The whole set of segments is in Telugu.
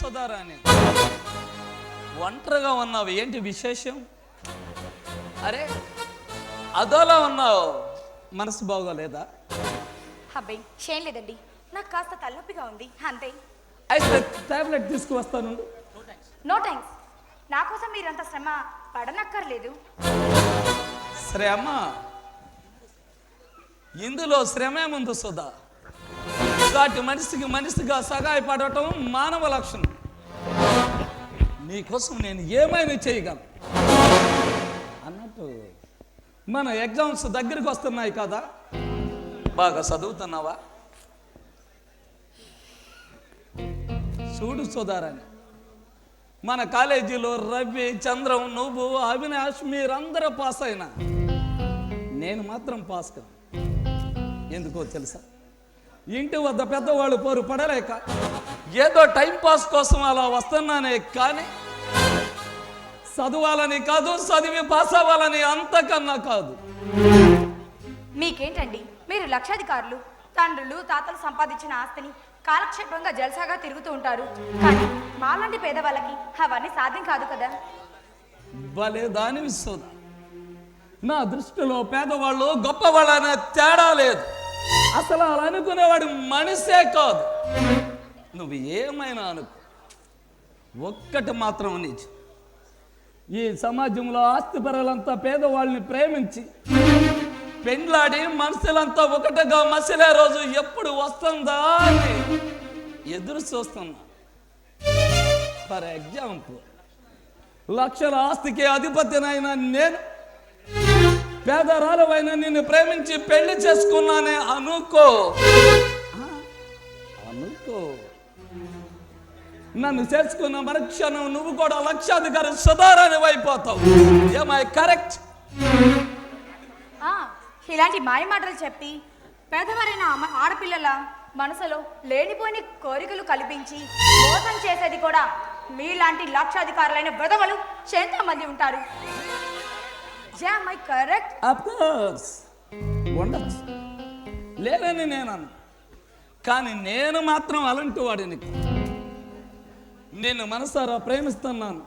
సుధారాణి ఒంటరిగా ఉన్నావు ఏంటి విశేషం? అరే అదోలా ఉన్నావు. మనసు బాగోలేదా? అబ్బాయి ఏం లేదండి. నాకు కాస్త తలనొప్పిగా ఉంది అంతే. అయితే టాబ్లెట్ తీసుకువస్తాను. నో థ్యాంక్స్ నా కోసం మీరంత శ్రమ పడనక్కర్లేదు. అమ్మా. ఇందులో శ్రమే ముందు సుధా. సాటి మనిషికి మనిషిగా సహాయపడటం మానవ లక్షణం. నీకోసం నేను ఏమైనా చేయగలను? అన్నట్టు మన ఎగ్జామ్స్ దగ్గరికి వస్తున్నాయి కదా. బాగా చదువుతున్నావా? చూడు సుధారని మన కాలేజీలో రవి చంద్రం నువ్వు అవినాష్ మీరందరూ పాస్ అయినా నేను మాత్రం పాస్ కాను. ఎందుకో తెలుసా? ఇంటి వద్ద పెద్దవాళ్ళు పోరు పడలేక ఏదో టైం పాస్ కోసం అలా వస్తున్నానే కానీ చదవాలని కాదు చదివి పాస్ అవ్వాలని అంతకన్నా కాదు. మీకేంటండి? మీరు లక్షాధికారులు తండ్రులు తాతలు సంపాదించిన ఆస్తిని కాలక్షేపంగా జల్సాగా తిరుగుతూ ఉంటారు. కానీ మాలాంటి పేదవాళ్ళకి అవన్నీ సాధ్యం కాదు కదా? భలే దాని సోద. నా దృష్టిలో పేదవాళ్ళు గొప్పవాళ్ళు అనే తేడా లేదు. అసలు అలా అనుకునేవాడు మనిషే కాదు. నువ్వు ఏమైనా అనుకో. ఒక్కటి మాత్రం నిజం ఈ సమాజంలో ఆస్తిపరులంతా పేదవాళ్ళని ప్రేమించి పెండ్లాడి మనుషులంతా ఒకటిగా మసిలే రోజు ఎప్పుడు వస్తుందా అని ఎదురు చూస్తున్నా. ఫర్ ఎగ్జాంపుల్ లక్షల ఆస్తికి అధిపతినైనా నేను పేదరాలవైన నిన్ను ప్రేమించి పెళ్ళి చేసుకున్నానే అనుకో. అనుకో. నన్ను చేసుకున్న మరుక్షణం నువ్వు కూడా లక్షాధికారి సుధారాన్ని అయిపోతావు. ఏమై కరెక్ట్ ఆ, ఇలాంటి మాయ మాటలు చెప్పి పేదవారైన ఆడపిల్లల మనసులో లేనిపోయిన కోరికలు కల్పించి మోసం చేసేది కూడా మీలాంటి లక్షాధికారులైన విధవలు ఎంతో మంది ఉంటారు. మై కరెక్ట్ అఫ్కోర్స్ ఉండొచ్చు లేదని నేను కానీ నేను మాత్రం అలాంటి వాడిని నిన్ను మనసారా ప్రేమిస్తున్నాను.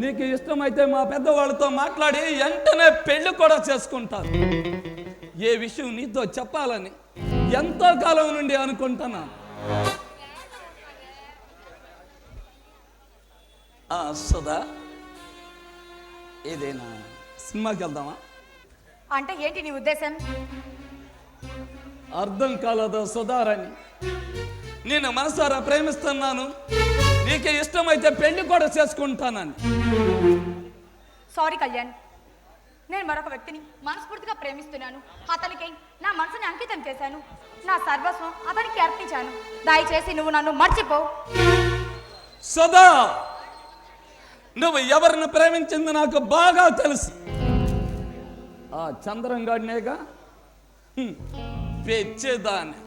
నీకు ఇష్టమైతే మా పెద్దవాళ్ళతో మాట్లాడి వెంటనే పెళ్ళి కూడా చేసుకుంటాను. ఏ విషయం నీతో చెప్పాలని ఎంతో కాలం నుండి అనుకుంటున్నాను. ఆ, సుధా ఏదైనా సినిమాకి వెళ్దామా? అంటే ఏంటి నీ ఉద్దేశం? అర్థం కాలదా సుధారాణి. నేను మనసారా ప్రేమిస్తున్నాను. నీకు ఇష్టమైతే పెళ్ళి కూడా చేసుకుంటానని. సారీ కళ్యాణ్. నేను మరొక వ్యక్తిని మనస్ఫూర్తిగా ప్రేమిస్తున్నాను. అతనికి నా మనసుని అంకితం చేశాను. నా సర్వస్వం అతనికి అర్పించాను. దయచేసి నువ్వు నన్ను మర్చిపో. సుధా నువ్వు ఎవరిని ప్రేమించింది నాకు బాగా తెలుసు. చంద్రంగాడినేగా? గాడినేగా పెచ్చేదాన్ని.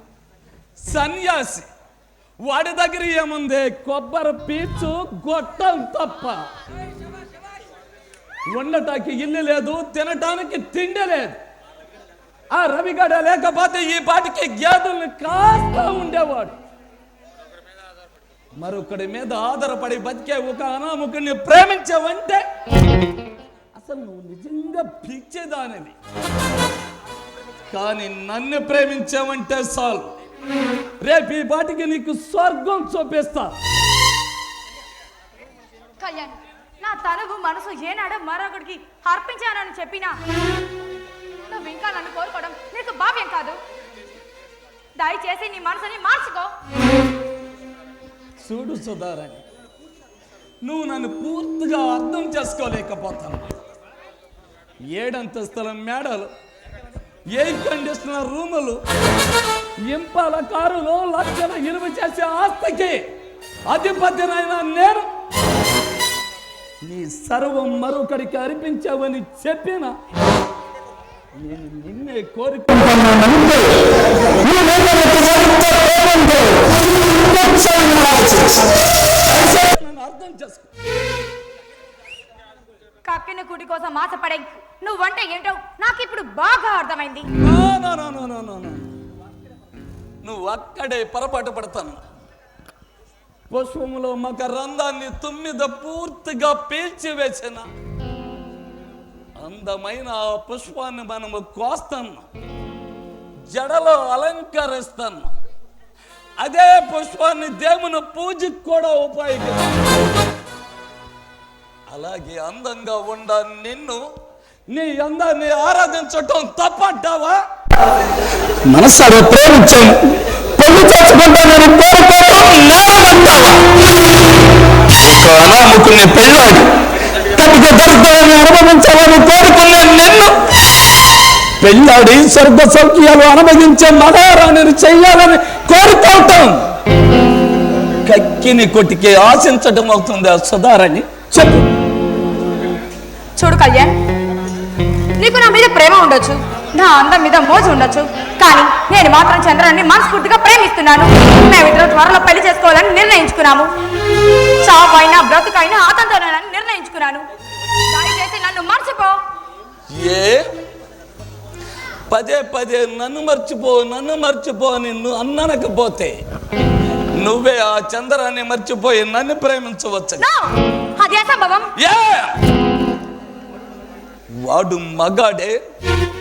సన్యాసి వాడి దగ్గర ఏముంది? కొబ్బరి పీచు గొట్టం తప్ప. ఉండటానికి ఇల్లు లేదు తినటానికి తిండి లేదు. ఆ రవిగడ లేకపోతే ఈ పాటికి గేదెల్ని కాస్త ఉండేవాడు. మరొకడి మీద ఆధారపడి బతికే ఒక అనామకుడిని ప్రేమించవంటే అసలు నువ్వు నిజంగా పిచ్చేదానివి కానీ నన్ను ప్రేమించావంటే చాలు. రేపు ఈ పాటికి నీకు స్వర్గం చూపిస్తా. కళ్యాణ్ నా తనువు మనసు ఏనాడో మరొకడికి అర్పించానని చెప్పినా నువ్వు ఇంకా నన్ను కోరుకోవడం నీకు భావ్యం కాదు. దయచేసి నీ మనసుని మార్చుకో. చూడు సుధారాణి నువ్వు నన్ను పూర్తిగా అర్థం చేసుకోలేకపోతాను ఏడంతస్తుల మేడలు ఎయిర్ కండిషనర్ రూములు ఇంపాల కారులో లక్షల ఇరువు చేసే ఆస్తికి అధిపతినైన నేను నీ సర్వం మరొకరికి అర్పించావని చెప్పిన నేను నిన్నే కోరుకుంటున్నాను. కక్కిన కూటి కోసం ఆశపడే నువ్వంటే ఏంటో నాకు ఇప్పుడు బాగా అర్థమైంది. నువ్వు అక్కడే పొరపాటు పడతాను. పుష్పములో మకరందాన్ని తుమ్మిద పూర్తిగా పీల్చివేసిన అందమైన ఆ పుష్పాన్ని మనము కోస్తున్నాం జడలో అలంకరిస్తున్నాం అదే పుష్పాన్ని దేవుని పూజకు కూడా ఉపయోగిస్తాం అలాగే అందంగా ఉండ నిన్ను నీ అందాన్ని ఆరాధించటం తప్పంటావా? మనసారా ప్రేమించాను పెళ్ళి చేసుకుంటానని కోరుకోవడం నేరమంటావా? ఒక అనామకుని పెళ్ళాడి దరిద్రాన్ని అనుభవించాలని కోరుకునే నిన్ను పెళ్ళాడి స్వర్గ సౌఖ్యాలు అనుభవించే మహారాణిని చెయ్యాలని కోరుకోవటం. కక్కిని కొట్టికి ఆశించటం అవుతుంది ఆ సుధారాణి. చెప్పు. చూడు కళ్యాణ్ నీకు నా మీద ప్రేమ ఉండొచ్చు నా అందం మీద మోజు ఉండొచ్చు కానీ నేను మాత్రం చంద్రాన్ని మనస్ఫూర్తిగా ప్రేమిస్తున్నాను. మేమిద్దరం త్వరలో పెళ్ళి చేసుకోవాలని నిర్ణయించుకున్నాము. చావైనా బ్రతుకైనా అతనితోనేనని నిర్ణయించుకున్నాను. దయచేసి నన్ను మర్చిపో. ఏ? పదే పదే నన్ను మర్చిపో నన్ను మర్చిపో నిన్ను అన్ననకపోతే నువ్వే ఆ చంద్రాన్ని మర్చిపోయి నన్ను ప్రేమించవచ్చు! వాడు మగాడే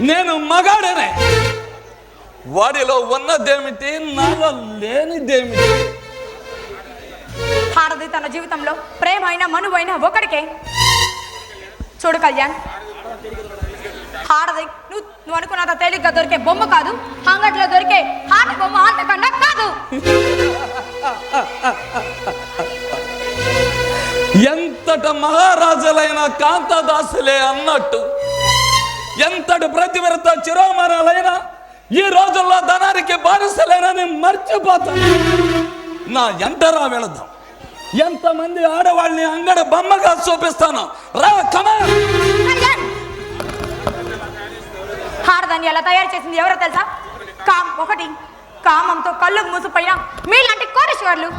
నేను మగాడనే. వాడిలో ఉన్నదేమిటి నాలో లేనిదేమిటి? ఆడది తన జీవితంలో ప్రేమ అయినా మనువైన ఒకడికే. చూడు కళ్యాణ్ ఆడది నువ్వు నువ్వు అనుకున్నంత తేలిగ్గా దొరికే బొమ్మ కాదు అంగట్లో దొరికే ఆట బొమ్మ అంతకన్నా కాదు. ఎంతట మహారాజులైన కాంతదాసులే అన్నట్టు. ఎంతటి ప్రతివ్రత చిరోమరాలైనా ఈ రోజుల్లో ధనానికి బానిసలేనని మర్చిపోతాను నా ఎంటరా వెళదాం. ఎంతమంది ఆడవాళ్ళని అంగడ బొమ్మగా చూపిస్తాను. రా కమా హారదాన్ని ఎలా తయారు చేసింది ఎవరో తెలుసా? కామ్ ఒకటి కామంతో కళ్ళు మూసిపోయిన మీలాంటి కోరేశ్వర్లు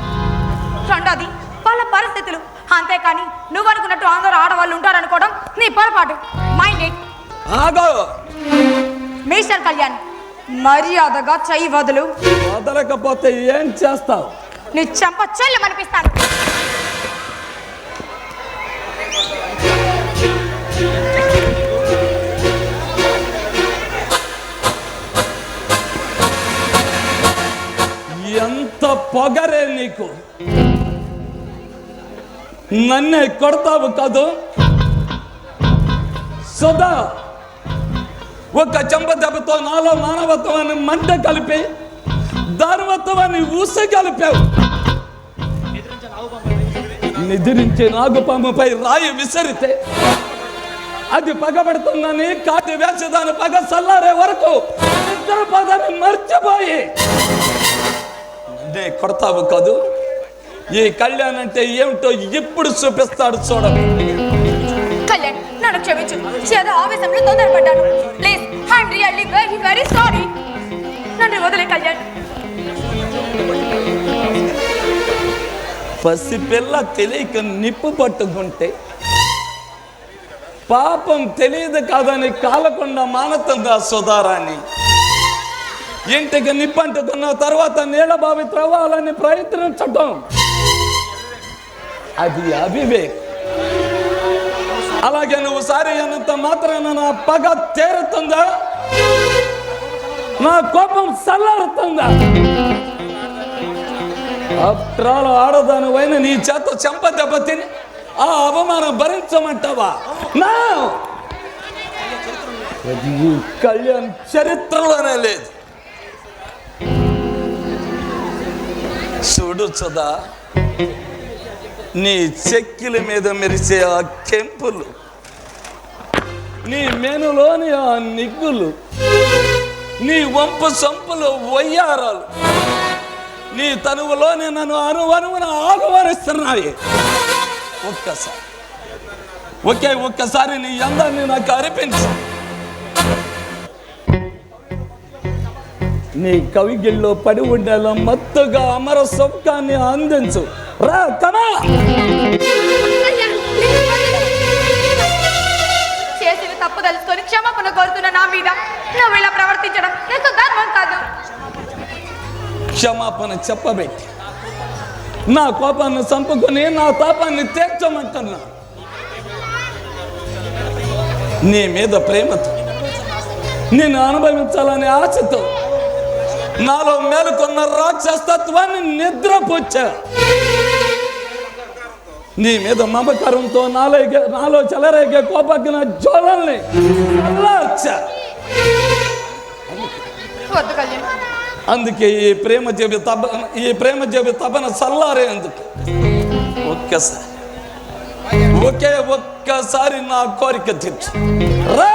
రెండోది వాళ్ళ పరిస్థితులు. అంతేకాని నువ్వు అనుకున్నట్టు అందరూ ఆడవాళ్ళు ఉంటారనుకోవడం నీ పొరపాటు. మైండ్ ఇట్ ఆగో. మిస్టర్ కళ్యాణ్ మర్యాదగా చెయ్యి వదులు. వదలకపోతే ఏం చేస్తావు? నీ చెంప చెల్లు మనిపిస్తాను. ఎంత పొగరే నీకు? నన్నే కొడతావు కాదు. సదా ఒక చెంప దెబ్బతో నాలో మానవత్వాన్ని మంట కలిపి దానవత్వాన్ని ఊస కలిపావు. నిద్రించే నాగుపాముపై రాయి విసిరితే అది పగబడుతుందని కాటి వేసి దాని పగ చల్లారే వరకు ఇద్దరు పదాన్ని మర్చిపోయి కొడతావు కాదు. ఈ కళ్యాణ్ అంటే ఏమిటో ఇప్పుడు చూపిస్తాడు చూడండి కళ్యాణ్ నన్ను క్షమించు. చేద ఆవేశంలో తొందరపడ్డాను please I'm really very very sorry నన్ను వదిలే కళ్యాణ్. పసిపిల్ల తెలియక నిప్పు పట్టుకుంటే పాపం తెలియదు కాదని కాలకుండా మానతుందా సుధారాన్ని ఇంటికి నిప్పంటుకున్న తర్వాత నీళ్ళబావి త్రవ్వాలని ప్రయత్నించటం. అది అవివేక్ అలాగే నువ్వు సారీ అన్నంత మాత్రాన నా పగ తేరుతుందా? నా కోపం చల్లారుతుందా? అప్రాలు ఆడదాని వైన నీ చేత చెంప దెబ్బతిని ఆ అవమానం భరించమంటావా? నా! కళ్యాణ్ చరిత్రలోనే లేదు. చూడు సుధా నీ చెక్కిల మీద మెరిసే ఆ కెంపులు నీ మెనులోని ఆ నిగ్గులు నీ వంపు సొంపులు వయ్యారాలు నీ తనువులోనే నన్ను అనువనువున ఆహ్వానిస్తున్నాయి. ఒక్కసారి ఒకే ఒక్కసారి నీ అందాన్ని నాకు అనిపించు నీ కవిగిల్లో పడి ఉండేలా మత్తుగా అమర సొక్కాన్ని అందించు. రా కమా చేసిన తప్పు తెలుసుకొని క్షమాపణ కోరుతున్న నా మీద. నువ్వు ఇలా ప్రవర్తించడం ధర్మం కాదు. క్షమాపణ చెప్పబెట్టి నా కోపాన్ని చంపుకొని నా తాపాన్ని తీర్చమంటున్నా. నీ మీద ప్రేమతో నేను అనుభవించాలనే ఆశతో నాలో మేలుకొన్న రాక్షసత్వాన్ని నిద్రపుచ్చా. నీ మీద మమకారంతో నాలో నాలో చెలరేగే కోపగిన జ్వరాల్ని అందుకే ఈ ప్రేమ జబి తప ఈ ప్రేమ జబి తపన చల్లారేందుకు ఒక్కసారి. ఒకే ఒక్కసారి నా కోరిక తీర్చు. రా!